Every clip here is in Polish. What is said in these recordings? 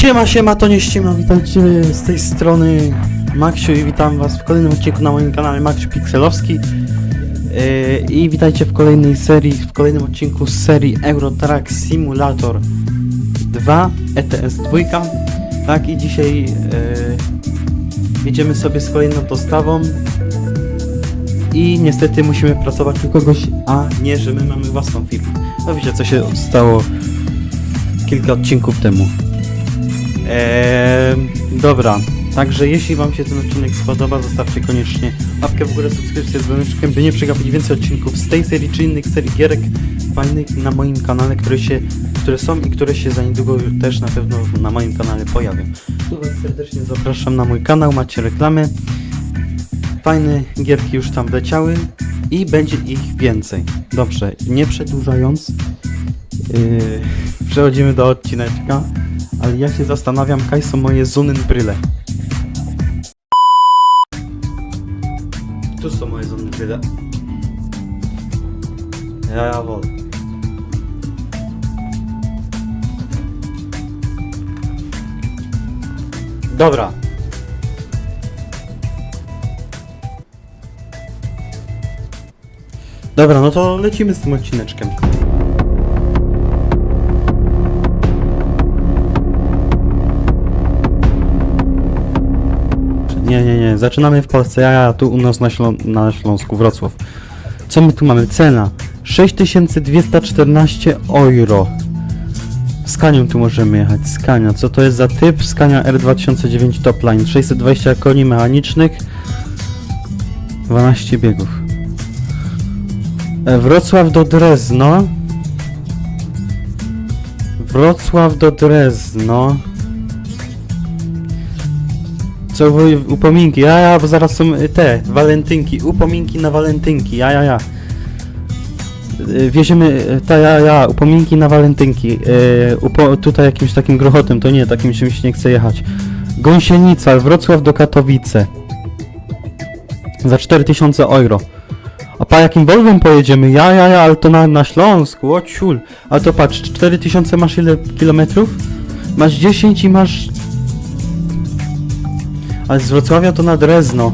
Siema, siema, to nie ściema, witajcie z tej strony Maksiu i witam was w kolejnym odcinku na moim kanale Maksiu Pikselowski yy, i witajcie w kolejnej serii, w kolejnym odcinku z serii Euro Truck Simulator 2 ETS 2 tak i dzisiaj yy, sobie z kolejną dostawą i niestety musimy pracować u kogoś, a nie, że my mamy własną firmę. No wiecie co się stało kilka odcinków temu. Eee, dobra, także jeśli Wam się ten odcinek spodoba, zostawcie koniecznie łapkę w górę, subskrypcję z dzwoneczkiem, by nie przegapić więcej odcinków z tej serii czy innych serii gierek fajnych na moim kanale, które się, które są i które się za niedługo też na pewno na moim kanale pojawią. Tu Was serdecznie zapraszam na mój kanał, macie reklamy. Fajne gierki już tam leciały i będzie ich więcej. Dobrze, nie przedłużając, yy, przechodzimy do odcineczka. Ale ja się zastanawiam, kaj są moje Sonnenbrille. Tu są moje Sonnenbrille. Ja, jawohl. Dobra. Dobra, no to lecimy z tym odcineczkiem. Nie, nie, nie. Zaczynamy w Polsce. Ja tu u nas na, Ślą na Śląsku, Wrocław. Co my tu mamy? Cena 6214 euro. Skanią tu możemy jechać. Skania. Co to jest za typ? Skania R2009 Topline. 620 koni mechanicznych. 12 biegów. E, Wrocław do Drezno. Wrocław do Drezno. Co upominki, ja, ja, bo zaraz są y, te, walentynki, upominki na walentynki, ja, ja, ja. Y, Wieziemy, y, ta, ja, ja, upominki na walentynki, y, upo, tutaj jakimś takim grochotem, to nie, takim czymś nie chcę jechać. Gąsienica, Wrocław do Katowice. Za 4000 euro. A pa jakim Volvem pojedziemy? Ja, ja, ja, ale to na, na Śląsku, o ciul. To patrz, 4000 masz ile kilometrów? Masz 10 i masz ale z Wrocławia to na Drezno.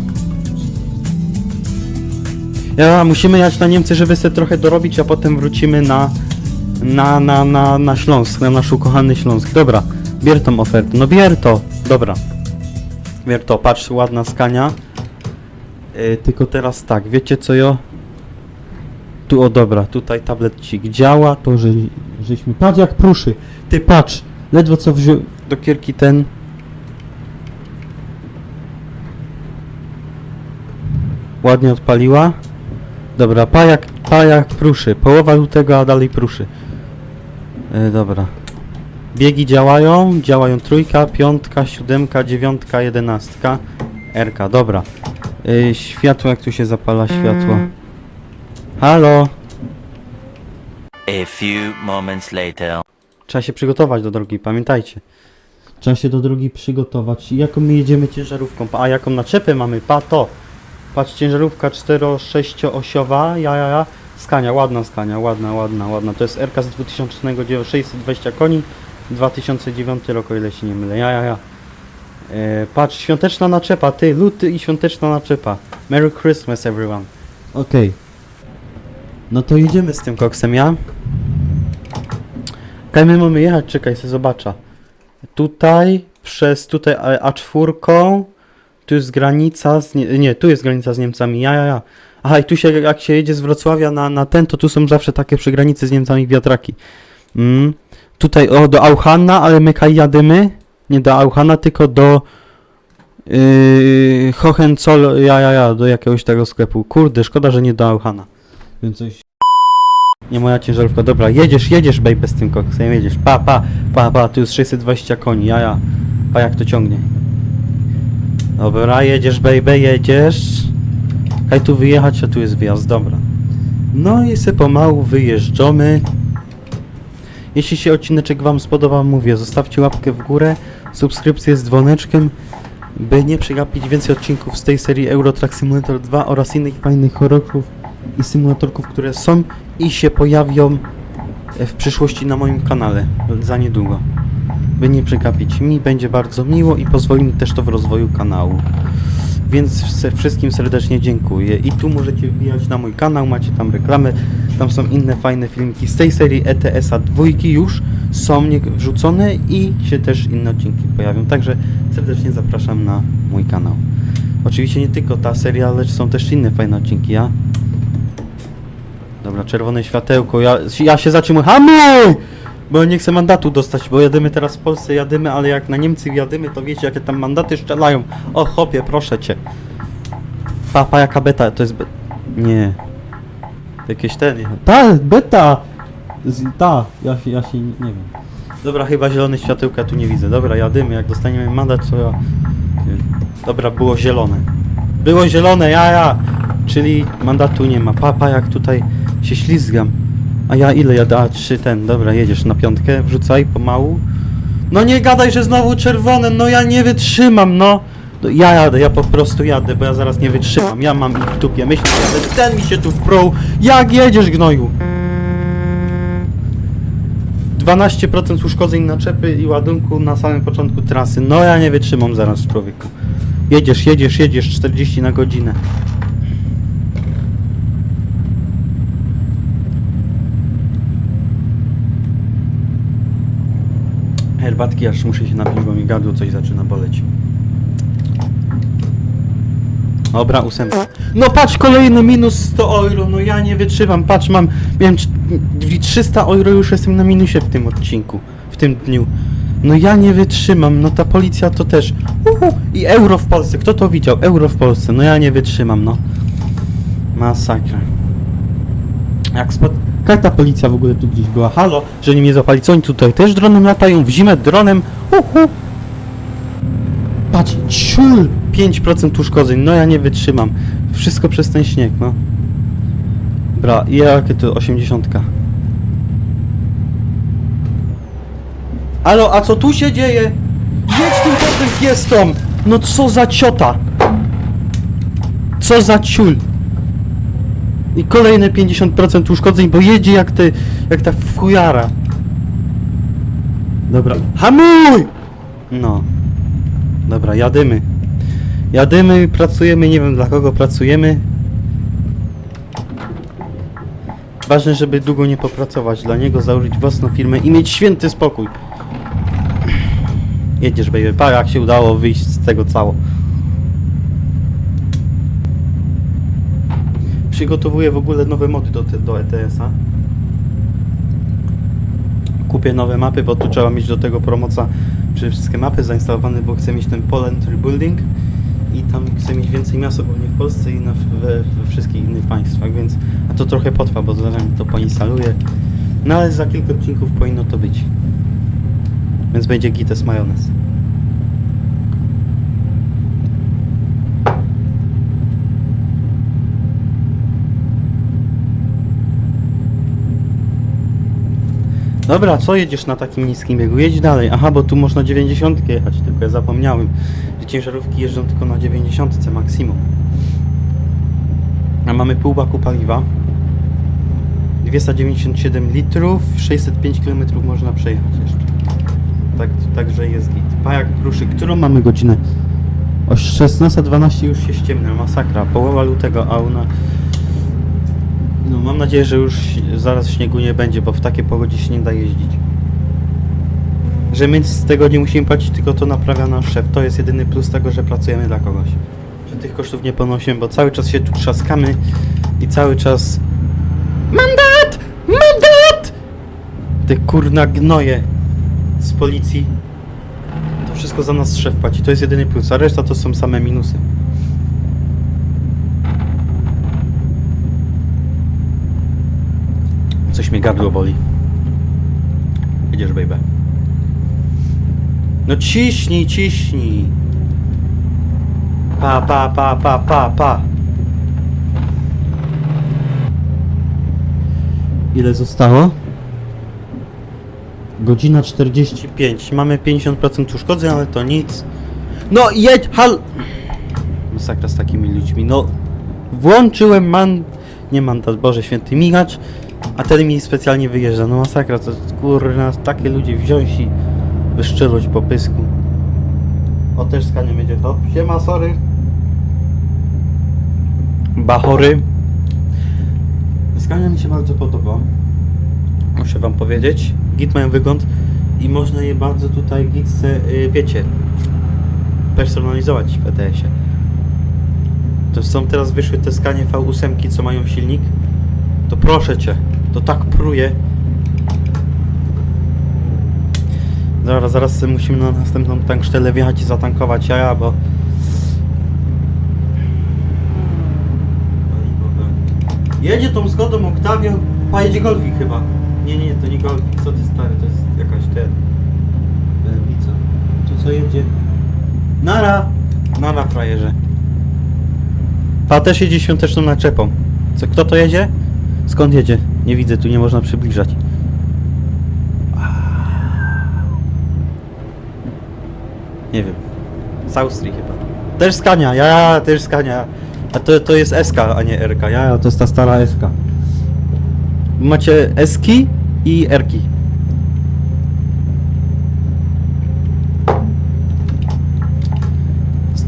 Ja, musimy jechać na Niemcy, żeby sobie trochę dorobić, a potem wrócimy na, na, na, na, na Śląsk, na nasz ukochany Śląsk. Dobra, bier tą ofertę. No bier to, dobra. Bier to, patrz, ładna skania. Yy, tylko teraz tak, wiecie co jo? Tu, o dobra, tutaj tabletcik działa, to że, żeśmy... Patrz jak pruszy, ty patrz, ledwo co wziął do kierki ten... Ładnie odpaliła. Dobra, pajak, pajak pruszy. Połowa lutego, a dalej pruszy. E, dobra. Biegi działają. Działają trójka, piątka, siódemka, dziewiątka, jedenastka. RK, dobra. E, światło, jak tu się zapala światło. Halo? A few moments later. Trzeba się przygotować do drogi, pamiętajcie. Trzeba się do drogi przygotować. Jaką my jedziemy ciężarówką? A jaką naczepę mamy? Pa to! Patrz, ciężarówka 4-6-osiowa, ja, ja, ja. Skania, ładna skania, ładna, ładna, ładna. To jest RK z 2009, 620 koni, 2009 rok, o ile się nie mylę, ja, ja, ja. E, patrz, świąteczna naczepa, ty, luty i świąteczna naczepa. Merry Christmas, everyone. Okej. No to jedziemy z tym koksem, ja? Kaj my mamy jechać? Czekaj, sobie zobaczę. Tutaj, przez tutaj A- A4, tu jest granica z... Nie, nie, tu jest granica z Niemcami, ja, ja, ja. Aha, i tu się, jak się jedzie z Wrocławia na, na ten, to tu są zawsze takie przy granicy z Niemcami wiatraki. Mm. Tutaj, o, do Auchanna, ale my kaj jadymy? Nie do Auchanna, tylko do... Yy, Hohenzoll, ja, ja, ja, do jakiegoś tego sklepu. Kurde, szkoda, że nie do Auchanna. Więc coś... Nie moja ciężarówka, dobra, jedziesz, jedziesz, baby, z tym koksem, jedziesz, pa, pa, pa, pa, tu jest 620 koni, ja, ja, pa, jak to ciągnie. Dobra, jedziesz, baby, jedziesz. Kaj tu wyjechać, a tu jest wjazd, dobra. No i se pomału wyjeżdżamy. Jeśli się odcineczek Wam spodobał, mówię, zostawcie łapkę w górę, subskrypcję z dzwoneczkiem, by nie przegapić więcej odcinków z tej serii Euro Truck Simulator 2 oraz innych fajnych horrorów i symulatorków, które są i się pojawią w przyszłości na moim kanale za niedługo. By nie przegapić. Mi będzie bardzo miło i pozwoli mi też to w rozwoju kanału. Więc wszystkim serdecznie dziękuję. I tu możecie wbijać na mój kanał, macie tam reklamy, tam są inne fajne filmiki z tej serii ETS-a dwójki już są wrzucone i się też inne odcinki pojawią. Także serdecznie zapraszam na mój kanał. Oczywiście nie tylko ta seria, lecz są też inne fajne odcinki. Ja Dobra, czerwone światełko, ja, ja się zatrzymuję. Hamuj! Bo nie chcę mandatu dostać, bo jadymy teraz w Polsce, jadymy, ale jak na Niemcy jadymy, to wiecie jakie tam mandaty strzelają. O chopie, proszę cię. Papa, jaka beta, to jest be... Nie. Jakieś ten... Ta, beta! Z, ta, ja, się- ja się nie, nie wiem. Dobra, chyba zielone światełka tu nie widzę. Dobra, jadymy, jak dostaniemy mandat, to ja... Dobra, było zielone. Było zielone, ja, ja! Czyli mandatu nie ma. Papa, jak tutaj się ślizgam. A ja ile jadę? A, trzy ten. Dobra, jedziesz na piątkę, wrzucaj pomału. No nie gadaj, że znowu czerwone, no ja nie wytrzymam, no. No, Ja jadę, ja po prostu jadę, bo ja zaraz nie wytrzymam. Ja mam ich w dupie. Myślę, że ten mi się tu wprął. Jak jedziesz, gnoju? 12% uszkodzeń naczepy i ładunku na samym początku trasy. No ja nie wytrzymam zaraz, człowieku. Jedziesz, jedziesz, jedziesz 40 na godzinę. Herbatki aż muszę się napić, bo mi gardło coś zaczyna boleć. Dobra, ósemka. No patrz, kolejny minus 100 euro, no ja nie wytrzymam, patrz, mam, miałem trz- 300 euro, już jestem na minusie w tym odcinku, w tym dniu. No ja nie wytrzymam, no ta policja to też. Uhu, I euro w Polsce, kto to widział? Euro w Polsce, no ja nie wytrzymam, no. Masakra. Jak spod... Jak ta policja w ogóle tu gdzieś była? Halo, że nie mnie zapali. Co oni tutaj też dronem latają? W zimę dronem? Uhu. Patrz, ciul! 5% uszkodzeń, no ja nie wytrzymam. Wszystko przez ten śnieg, no. Bra, i jakie to 80. Alo, a co tu się dzieje? Jedź tym potem fiestą! No co za ciota! Co za ciul! I kolejne 50% uszkodzeń, bo jedzie jak ty, jak ta fujara. Dobra, hamuj! No. Dobra, jadymy. Jadymy, pracujemy, nie wiem dla kogo pracujemy. Ważne, żeby długo nie popracować dla niego, założyć własną firmę i mieć święty spokój. Jedziesz, baby. Pa, jak się udało wyjść z tego cało. Przygotowuję w ogóle nowe mody do, do ETS-a. Kupię nowe mapy, bo tu trzeba mieć do tego promoca przede wszystkie mapy zainstalowane, bo chcę mieć ten Poland Rebuilding i tam chcę mieć więcej miast ogólnie w Polsce i na, we, we wszystkich innych państwach, więc a to trochę potrwa, bo zaraz to poinstaluję. No ale za kilka odcinków powinno to być. Więc będzie gites majonez. Dobra, co jedziesz na takim niskim biegu? Jedź dalej. Aha, bo tu można 90 jechać, tylko ja zapomniałem, że ciężarówki jeżdżą tylko na 90 maksimum. A mamy pół baku paliwa. 297 litrów, 605 km można przejechać jeszcze. Tak, także jest git. Pajak Pruszy, którą mamy godzinę? O 16.12 już się ściemnia, masakra. Połowa lutego, a ona... No mam nadzieję, że już zaraz śniegu nie będzie, bo w takiej pogodzie się nie da jeździć. Że my z tego nie musimy płacić, tylko to naprawia nasz szef. To jest jedyny plus tego, że pracujemy dla kogoś. Że tych kosztów nie ponosimy, bo cały czas się tu trzaskamy i cały czas... Mandat! Mandat! Te kurna gnoje z policji. To wszystko za nas szef płaci. To jest jedyny plus, a reszta to są same minusy. Coś mnie gardło boli. Jedziesz, baby. No ciśnij, ciśnij. Pa, pa, pa, pa, pa, pa. Ile zostało? Godzina 45. Mamy 50% uszkodzeń, ale to nic. No jedź, hal... Masakra z takimi ludźmi. No, włączyłem man... Nie mandat, Boże Święty, migacz, a ten mi specjalnie wyjeżdża. No masakra, to kurna, takie ludzie wziąć i... wyszczeluć po pysku. O, też skanie będzie to. Siema, sorry. Bachory. Skania mi się bardzo podoba. Muszę wam powiedzieć. Git mają wygląd i można je bardzo tutaj gitce, y, wiecie, personalizować w ETS-ie. To są teraz wyszły te skanie V8, co mają silnik. To proszę cię, to tak pruje. Zaraz, zaraz musimy na następną tanksztelę wjechać i zatankować jaja, bo... Jedzie tą zgodą Octavia, a jedzie Golfik chyba. Nie, nie, to nie Golfik, co ty stary, to jest jakaś ten... Wica. To co jedzie? Nara! Nara frajerze. A też jedzie świąteczną naczepą. Co, kto to jedzie? Skąd jedzie? Nie widzę, tu nie można przybliżać. Nie wiem. Z Austrii chyba. Też Skania, ja, też Skania. A to, to jest SK, a nie RK. Ja, to jest ta stara SK. Macie Eski i Erki.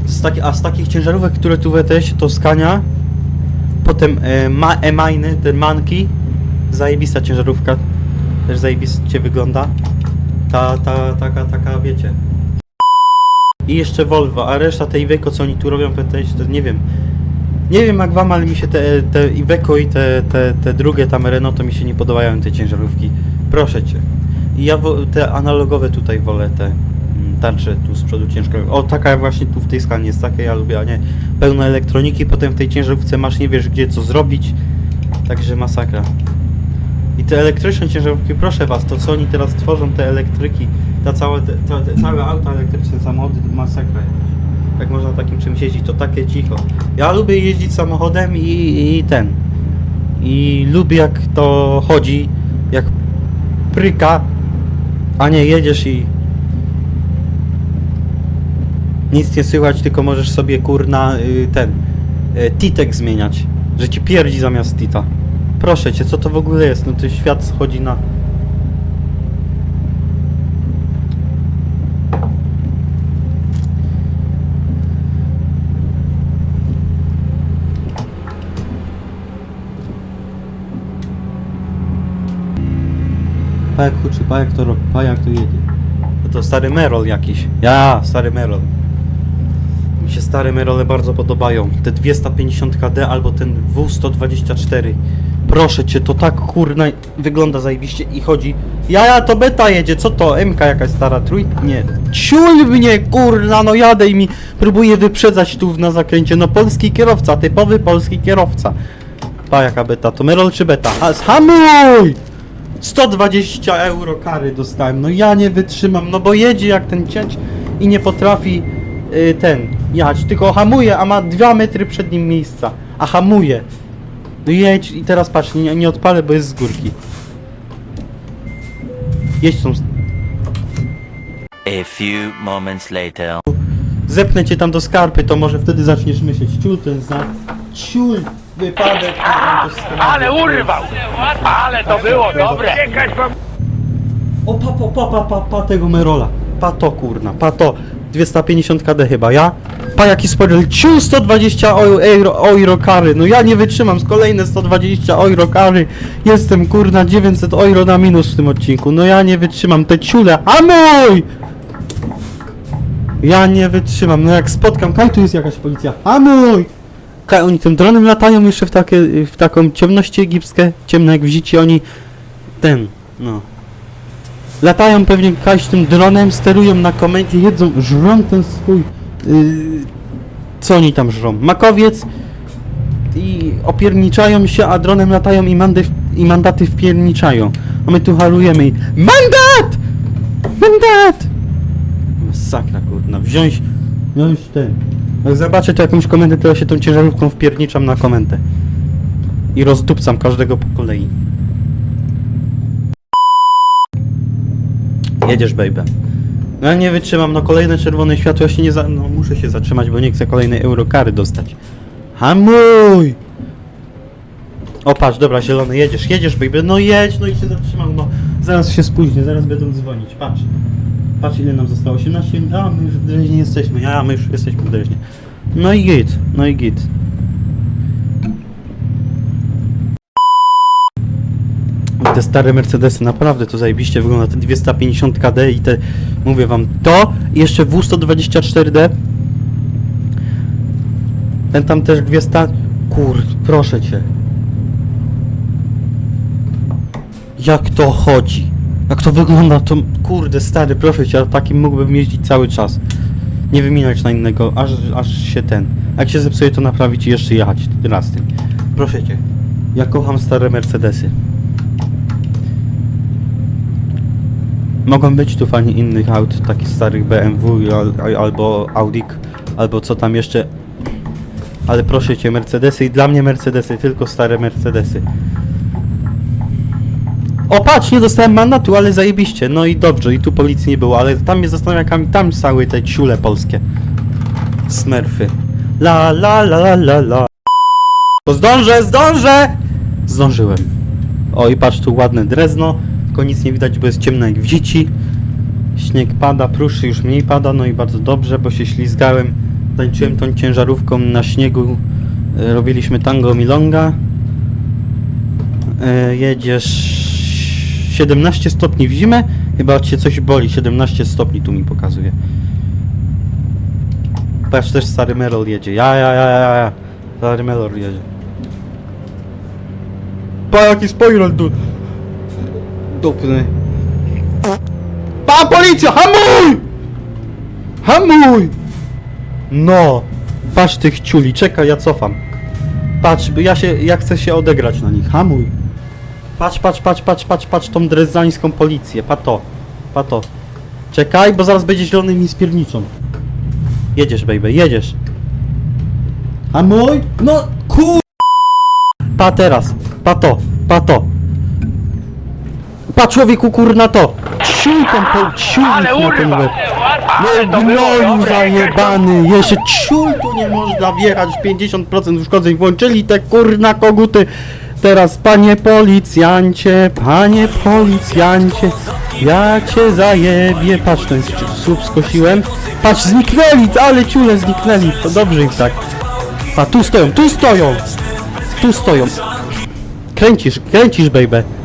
Z, taki, a z takich ciężarówek, które tu w ETS to Skania, potem e, ma, E-Mine, te Manki, zajebista ciężarówka, też zajebiście wygląda. Ta, ta, taka, taka, wiecie. I jeszcze Volvo, a reszta tej Iveco, co oni tu robią to nie wiem. Nie wiem jak wam, ale mi się te, te Iveco i te, te, te drugie tam Renault, to mi się nie podobają te ciężarówki. Proszę cię. I ja te analogowe tutaj wolę, te mm, tarcze tu z przodu ciężko. O, taka właśnie tu w tej skanie jest, takie ja lubię, a nie pełno elektroniki, potem w tej ciężarówce masz nie wiesz gdzie co zrobić. Także masakra. I te elektryczne ciężarówki, proszę was, to co oni teraz tworzą, te elektryki, ta całe, te, te, te całe auta elektryczne, samochody, masakra. Jak można takim czymś jeździć, to takie cicho. Ja lubię jeździć samochodem i, i ten. I lubię jak to chodzi, jak pryka, a nie jedziesz i nic nie słychać, tylko możesz sobie kurna y, ten y, titek zmieniać, że ci pierdzi zamiast tita. Proszę cię, co to w ogóle jest? No to świat schodzi na... Pa jak huczy, pa jak to robi, pa jak to jedzie. No to stary Merol jakiś. Ja, stary Merol. Mi się stare Merole bardzo podobają. Te 250 KD albo ten W124. Proszę cię, to tak kurna wygląda zajebiście i chodzi. Ja, ja, to beta jedzie, co to? MK jakaś stara trój? Nie. Ciul mnie, kurna, no jadę i mi próbuje wyprzedzać tu na zakręcie. No polski kierowca, typowy polski kierowca. Pa jaka beta, to Merol czy beta? A, hamuj! 120 euro kary dostałem, no ja nie wytrzymam, no bo jedzie jak ten cięć i nie potrafi y, ten jechać, tylko hamuje, a ma 2 metry przed nim miejsca, a hamuje. No jedź i teraz patrz, nie, nie odpalę, bo jest z górki. Jedź tą, A few moments later. zepnę cię tam do skarpy, to może wtedy zaczniesz myśleć, ciul ten znak, ciul, wypadek, kurwa, to skarpy. Ale urwał! Ale to było dobre! O, pa, pa, pa, pa, pa, pa tego Merola. Pa to, kurna, pa to. 250 KD chyba, ja? Pa jaki spoiler, ciu 120 euro, euro, kary, no ja nie wytrzymam, z kolejne 120 euro kary, jestem kurna 900 euro na minus w tym odcinku, no ja nie wytrzymam, te ciule, a mój! Ja nie wytrzymam, no jak spotkam, kaj tu jest jakaś policja, a mój! Kaj, oni tym dronem latają jeszcze w, takie, w taką ciemność egipskie, ciemne jak w życiu, oni ten, no. Latają pewnie kaś tym dronem, sterują na komendzie, jedzą, żrą ten swój... Yy, co oni tam żrą? Makowiec i opierniczają się, a dronem latają i, mandy, i mandaty wpierniczają. A my tu halujemy i... MANDAT! MANDAT! Masakra kurna, wziąć... Wziąć ten... Jak zobaczę tu jakąś komendę, to ja się tą ciężarówką wpierniczam na komendę. I rozdupcam każdego po kolei. Jedziesz, baby. No nie wytrzymam, no kolejne czerwone światło, się nie za... No muszę się zatrzymać, bo nie chcę kolejnej eurokary dostać. Hamuj! O patrz, dobra, zielony, jedziesz, jedziesz, baby, no jedź, no i się zatrzymał, no. Zaraz się spóźnię, zaraz będą dzwonić, patrz. Patrz ile nam zostało, 18 minut, a my już w Dreźnie jesteśmy, a my już jesteśmy w Dreźnie. No i git, no i git. Te stare Mercedesy, naprawdę to zajebiście wygląda, te 250 KD i te, mówię wam, to i jeszcze W124D. Ten tam też 200, kur, proszę cię. Jak to chodzi? Jak to wygląda, to kurde stary, proszę cię, takim mógłbym jeździć cały czas. Nie wymieniać na innego, aż, aż się ten. Jak się zepsuje, to naprawić i jeszcze jechać raz tym. Proszę cię. Ja kocham stare Mercedesy. Mogą być tu fani innych aut, takich starych BMW al, al, albo Audi, albo co tam jeszcze. Ale proszę cię, Mercedesy i dla mnie Mercedesy, tylko stare Mercedesy. O patrz, nie dostałem mandatu, ale zajebiście. No i dobrze, i tu policji nie było, ale tam mnie zastanawia, jak tam stały te ciule polskie. Smurfy. La la la la la la. Bo zdążę, zdążę! Zdążyłem. O i patrz, tu ładne drezno, tylko nic nie widać, bo jest ciemno jak w dzieci. Śnieg pada, pruszy już mniej pada, no i bardzo dobrze, bo się ślizgałem. Tańczyłem tą ciężarówką na śniegu. e, Robiliśmy tango milonga. E, jedziesz 17 stopni w zimę? Chyba cię coś boli, 17 stopni tu mi pokazuje. Patrz, też stary Merol jedzie. Ja, ja, ja, ja, ja. Stary Merol jedzie. Pa, jaki spoiler tu. Dupny. Pa, policja, hamuj! Hamuj! No. Patrz tych ciuli, czekaj, ja cofam. Patrz, ja się, ja chcę się odegrać na nich. Hamuj. Patrz, patrz, patrz, patrz, patrz, patrz tą drezańską policję. Pa to, pa to. Czekaj, bo zaraz będzie zielony mi spierniczą. Jedziesz, baby, jedziesz. A mój? No, kur... Pa teraz, pa to, pa to. Pa człowieku, kur na to. Ciuj tą po... Ich na ten łeb. Ale No gnoju zajebany, jeszcze ciul tu nie można wjechać, 50% uszkodzeń, włączyli te kurna koguty. Teraz panie policjancie, panie policjancie, ja cię zajebię, patrz ten słup skosiłem, patrz zniknęli, ale ciule zniknęli, to dobrze im tak. A tu stoją, tu stoją, tu stoją. Kręcisz, kręcisz baby.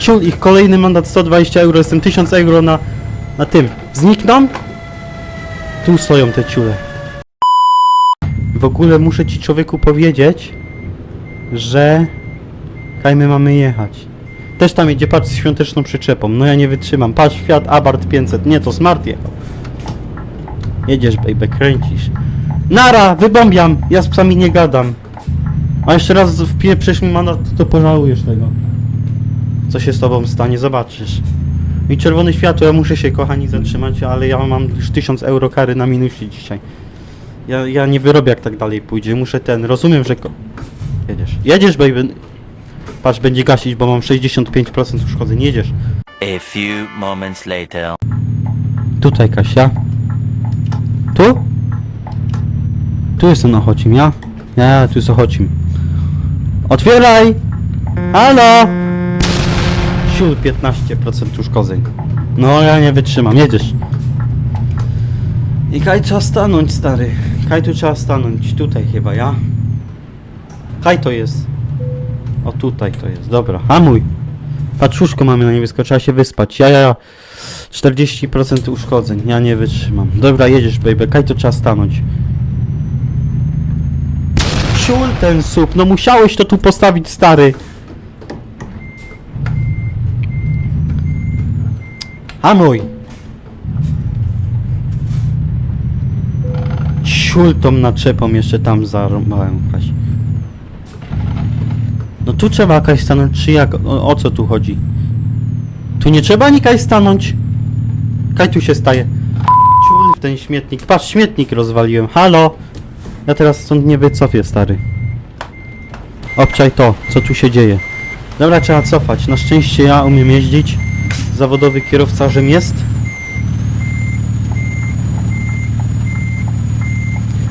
Ciul ich kolejny mandat 120 euro, jestem 1000 euro na, na tym. Znikną? Tu stoją te ciule. W ogóle muszę ci człowieku powiedzieć, że kaj my mamy jechać. Też tam jedzie, patrz, z świąteczną przyczepą. No ja nie wytrzymam. Patrz, Fiat Abarth 500. Nie, to Smart jechał. Jedziesz, baby, kręcisz. Nara, wybombiam. Ja z psami nie gadam. A jeszcze raz wpieprzysz mi mandat, to pożałujesz tego. Co się z tobą stanie, zobaczysz. I czerwone światło, ja muszę się kochani zatrzymać, ale ja mam już 1000 euro kary na minusie dzisiaj. Ja, ja nie wyrobię jak tak dalej pójdzie, muszę ten, rozumiem, że... Ko- jedziesz, jedziesz baby! Patrz, będzie gasić, bo mam 65% uszkodzeń, jedziesz. A few moments later. Tutaj Kasia. Tu? Tu jest ten Ochocim, ja? Ja, tu jest Ochocim. Otwieraj! Halo! Siul 15% uszkodzeń. No ja nie wytrzymam, jedziesz. I kaj trzeba stanąć, stary. Kaj tu trzeba stanąć, tutaj chyba, ja? Kaj to jest? O tutaj to jest, dobra, hamuj. Paczuszko mamy na niebiesko, trzeba się wyspać. Ja, ja, ja. 40% uszkodzeń, ja nie wytrzymam. Dobra, jedziesz, baby, kaj to trzeba stanąć. Ciul ten słup, no musiałeś to tu postawić, stary. Hamuj! Ciul tą naczepą jeszcze tam zarąbałem, Kaś. No tu trzeba jakaś stanąć, czy jak? O, o co tu chodzi? Tu nie trzeba nikaj stanąć. Kaj tu się staje. Ciul w ten śmietnik. Patrz, śmietnik rozwaliłem. Halo! Ja teraz stąd nie wycofię, stary. Obczaj to, co tu się dzieje. Dobra, trzeba cofać. Na szczęście ja umiem jeździć. Zawodowy kierowcarzem jest.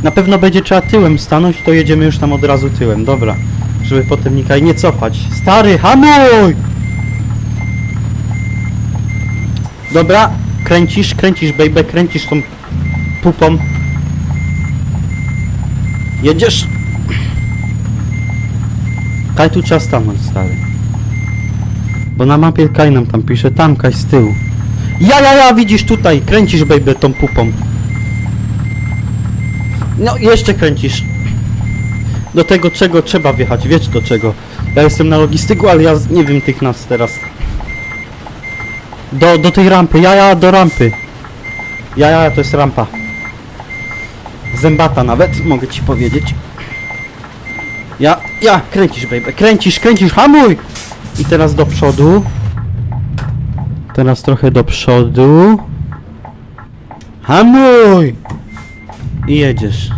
Na pewno będzie trzeba tyłem stanąć, to jedziemy już tam od razu tyłem. Dobra. Żeby potem nikaj nie cofać. Stary, hamuj! Dobra, Kręcisz, kręcisz, baby, kręcisz tą pupą. Jedziesz. Kaj tu trzeba stanąć, stary. Bo na mapie Kaj nam tam pisze, tam Kaj z tyłu. Ja, ja, ja, widzisz tutaj, kręcisz, baby, tą pupą. No, jeszcze kręcisz. Do tego, czego trzeba wjechać, wiesz do czego. Ja jestem na logistyku, ale ja nie wiem tych nas teraz. Do, do tej rampy, ja, ja, do rampy. Ja, ja, to jest rampa. Zębata nawet, mogę ci powiedzieć. Ja, ja, kręcisz, baby, kręcisz, kręcisz, hamuj! I teraz do przodu. Teraz trochę do przodu. Hamuj! I jedziesz.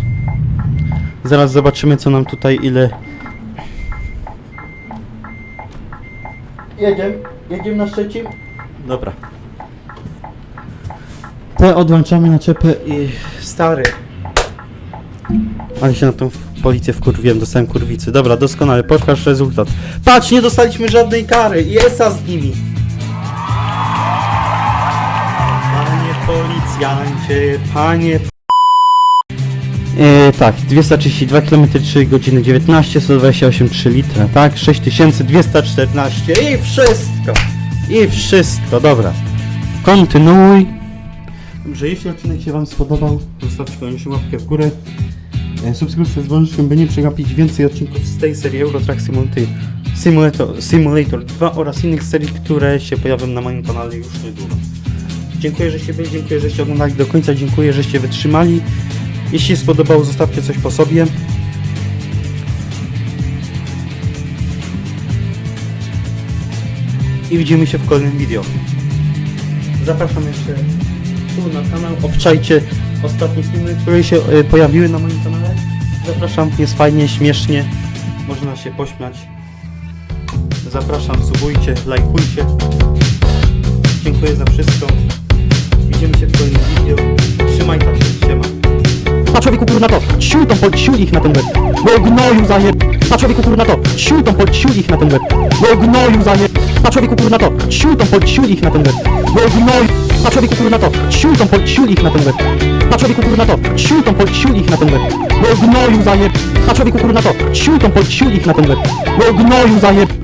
Zaraz zobaczymy, co nam tutaj ile... Jedziemy, jedziemy na Szczecin. Dobra. Te odłączamy naczepę i stary. Ale się na tą policję wkurwiłem, dostałem kurwicy. Dobra, doskonale, pokaż rezultat. Patrz, nie dostaliśmy żadnej kary. Jesa z nimi. Panie policjancie, panie... E, tak, 232 km 3 godziny 19, 128 3 litra, tak? 6214 i wszystko! I wszystko, dobra. Kontynuuj. Dobrze, jeśli odcinek się Wam spodobał, zostawcie koniecznie łapkę w górę. E, Subskrypcję z dzwoneczkiem, by nie przegapić więcej odcinków z tej serii Euro Simulator, Simulator, Simulator 2 oraz innych serii, które się pojawią na moim kanale już niedługo. Dziękuję, żeście byli, dziękuję, żeście oglądali do końca, dziękuję, żeście wytrzymali. Jeśli się spodobało, zostawcie coś po sobie. I widzimy się w kolejnym wideo. Zapraszam jeszcze tu na kanał. Obczajcie ostatnie filmy, które się y, pojawiły na moim kanale. Zapraszam, jest fajnie, śmiesznie. Można się pośmiać. Zapraszam, subujcie, lajkujcie. Dziękuję za wszystko. Widzimy się w kolejnym wideo. Trzymaj tak się, siema. Na człowieku kurna to, siuj tą pol, siuj ich na ten łeb. Bo gnoju zaje... Na człowieku kurna to, siuj tą pol, siuj ich na ten łeb. Bo gnoju zaje... Na człowieku kurna to, siuj tą pol, siuj ich na ten łeb. Gnoju... Na człowieku kurna to, siuj tą pol, siuj ich na ten łeb. Na człowieku kurna to, siuj tą pol, siuj ich na ten łeb. Gnoju zaje... Na człowieku kurna to, siuj tą pol, siuj ich na ten łeb. Gnoju zaje...